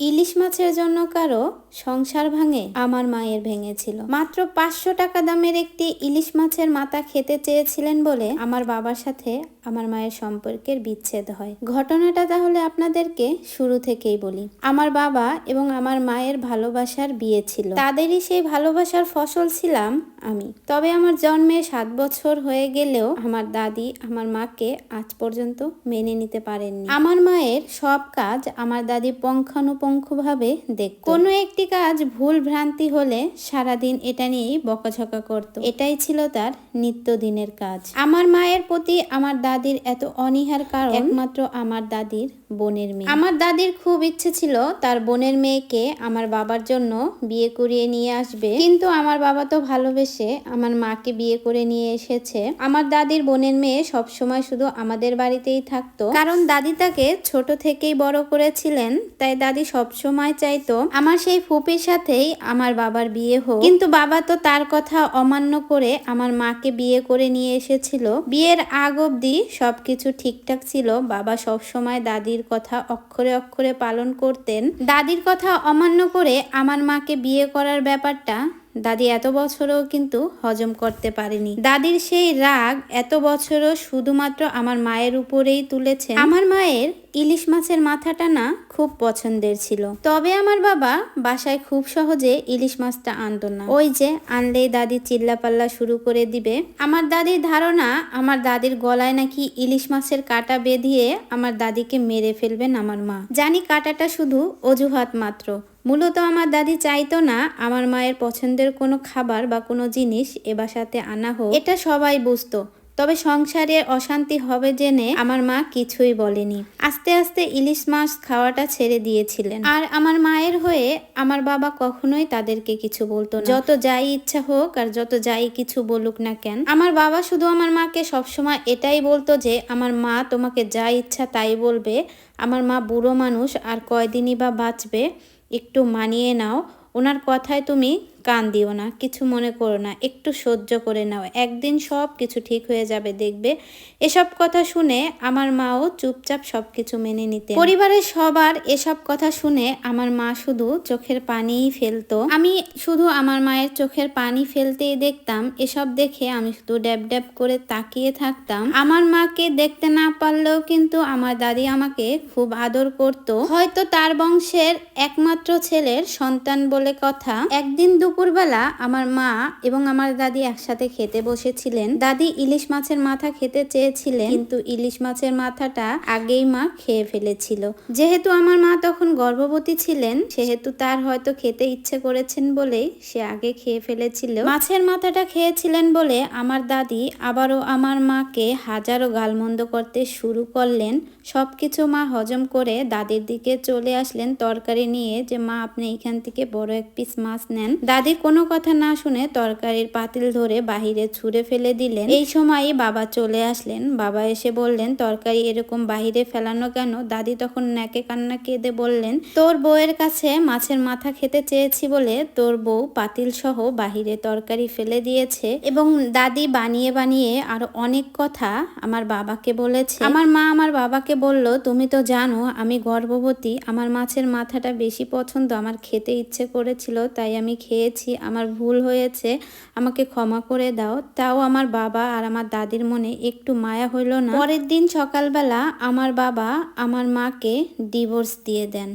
ইলিশ মাছের জন্য কারও সংসার ভাঙে আমার মায়ের ভেঙেছিল। মাত্র পাঁচশো টাকা দামের একটি ইলিশ মাছের মাথা খেতে চেয়েছিলেন বলে আমার বাবার সাথে আমার মায়ের সম্পর্কের বিচ্ছেদ হয়। ঘটনাটা তাহলে আপনাদেরকে শুরু থেকেই বলি। আমার বাবা এবং আমার মায়ের ভালোবাসার বিয়ে ছিল। তাদেরই সেই ভালোবাসার ফসল ছিলাম আমি। তবে আমার জন্মে সাত বছর হয়ে গেলেও আমার দাদি আমার মাকে আজ পর্যন্ত মেনে নিতে পারেননি। আমার মায়ের সব কাজ আমার দাদি পুঙ্খানুপুঙ্খভাবে দেখ কোনো একটি কাজ ভুল ভ্রান্তি হলে সারাদিন এটা নিয়েই বকাঝকা করত। এটাই ছিল তার নিত্যদিনের কাজ। আমার মায়ের প্রতি আমার দাদির এত অনীহার কারণ, একমাত্র আমার দাদির বোনের মেয়ে। আমার দাদির খুব ইচ্ছে ছিল তার বোনের মেয়েকে আমার বাবার জন্য বিয়ে করিয়ে নিয়ে আসবে। কিন্তু আমার বাবা তো ভালোবেসে আমার মাকে বিয়ে করে নিয়ে এসেছে। আমার দাদির বোনের মেয়ে সব সময় শুধু আমাদের বাড়িতেই থাকতো। কারণ দাদি তাকে ছোট থেকেই বড় করেছিলেন, তাই দাদি সব সময় চাইতো আমার সেই ফুপির সাথেই আমার বাবার বিয়ে হোক। কিন্তু বাবা তো তার কথা অমান্য করে আমার মাকে বিয়ে করে নিয়ে এসেছিল। বিয়ের আগ অব্দি সবকিছু ঠিকঠাক ছিল। বাবা সব সময় দাদির কথা অক্ষরে অক্ষরে পালন করতেন। দাদির কথা অমান্য করে আমার মাকে বিয়ে করার ব্যাপারটা দাদি এত বছরও কিন্তু হজম করতে পারেনি। দাদির সেই রাগ এত বছরও শুধুমাত্র আমার মায়ের উপরেই তুলেছে আমার মায়ের ইলিশ মাছের মাথাটা না খুব পছন্দের ছিল। তবে আমার বাবা বাসায় খুব সহজে ইলিশ মাছটা আনতো না। ওই যে আনলেই দাদি চিল্লাপাল্লা শুরু করে দিবে। আমার দাদির ধারণা, আমার দাদির গলায় নাকি ইলিশ মাছের কাটা বেঁধিয়ে আমার দাদিকে মেরে ফেলবেন আমার মা। জানি কাটাটা শুধু অজুহাত মাত্র। মূলত আমার দাদি চাইতো না আমার মায়ের পছন্দের কোনো খাবার বা কোনো জিনিস এ বাসাতে আনা হোক। এটা সবাই বুঝতো। তবে সংসারে অশান্তি হবে জেনে আমার মা কিছুই বলেনি। আস্তে আস্তে ইলিশ মাছ খাওয়াটা ছেড়ে দিয়েছিলেন। আর আমার মায়ের হয়ে আমার বাবা কখনোই তাদেরকে কিছু বলতো না। যত যাই ইচ্ছা হোক আর যত যাই কিছু বলুক না কেন, আমার বাবা শুধু আমার মাকে সবসময় এটাই বলতো যে, আমার মা তোমাকে যা ইচ্ছা তাই বলবে। আমার মা বুড়ো মানুষ আর কয়দিনই বা বাঁচবে, একটু মানিয়ে নাও। ওনার কথায় তুমি কান দিও না, কিছু মনে করো না, একটু সহ্য করে নাও, একদিন সব কিছু ঠিক হয়ে যাবে, দেখবে। এসব কথা শুনে আমার মাও চুপচাপ সব কিছু মেনে নিতে পরিবারের সবার এসব কথা শুনে আমার মা শুধু চোখের পানিই ফেলতো। আমি শুধু আমার মায়ের চোখের পানি ফেলতেই দেখতাম, এসব দেখে আমি শুধু ড্যাব ড্যাব করে তাকিয়ে থাকতাম। আমার মাকে দেখতে না পারলেও কিন্তু আমার দাদি আমাকে খুব আদর করত। হয়তো তার বংশের একমাত্র ছেলের সন্তান বলে কথা। একদিন দুপুরবেলা আমার মা এবং আমার দাদি একসাথে খেতে বসেছিলেন। দাদি ইলিশ মাছের মাথা খেতে চেয়েছিলেন, কিন্তু ইলিশ মাছের মাথাটা আগেই মা খেয়ে ফেলেছিল। যেহেতু আমার মা তখন গর্ভবতী ছিলেন, সেহেতু তার হয়তো খেতে ইচ্ছে করেছেন বলেই সে আগে খেয়ে ফেলেছিল। মাছের মাথাটা খেয়েছিলেন বলে আমার দাদি আবারও আমার মাকে হাজারো গালমন্দ করতে শুরু করলেন। সবকিছু মা হজম করে দাদির দিকে চলে আসলেন তরকারি নিয়ে যে, মা, আপনি এখান থেকে বড় এক পিস মাছ নেন। দাদি কোনো কথা না শুনে তরকারির পাতিল ধরে বাহিরে ছুঁড়ে ফেলে দিলেন। এই সময়ই বাবা চলে আসলেন। বাবা এসে বললেন, তরকারি এরকম বাহিরে ফেলানো কেন? দাদি তখন ন্যাকে কান্না কেঁদে বললেন, তোর বউয়ের কাছে মাছের মাথা খেতে চেয়েছি বলে তোর বউ পাতিল সহ বাহিরে তরকারি ফেলে দিয়েছে এবং দাদি বানিয়ে বানিয়ে আরও অনেক কথা আমার বাবাকে বলেছে। আমার মা আমার বাবাকে বলল, তুমি তো জানো আমি গর্ভবতী। আমার মাছের মাথাটা বেশি পছন্দ। আমার খেতে ইচ্ছে করেছিল, তাই আমি খেয়েছি আমার ভুল হয়েছে, আমাকে ক্ষমা করে দাও। তাও আমার বাবা আর আমার দাদির মনে একটু মায়া হইল না। পরের দিন সকালবেলা আমার বাবা আমার মাকে ডিভোর্স দিয়ে দেন।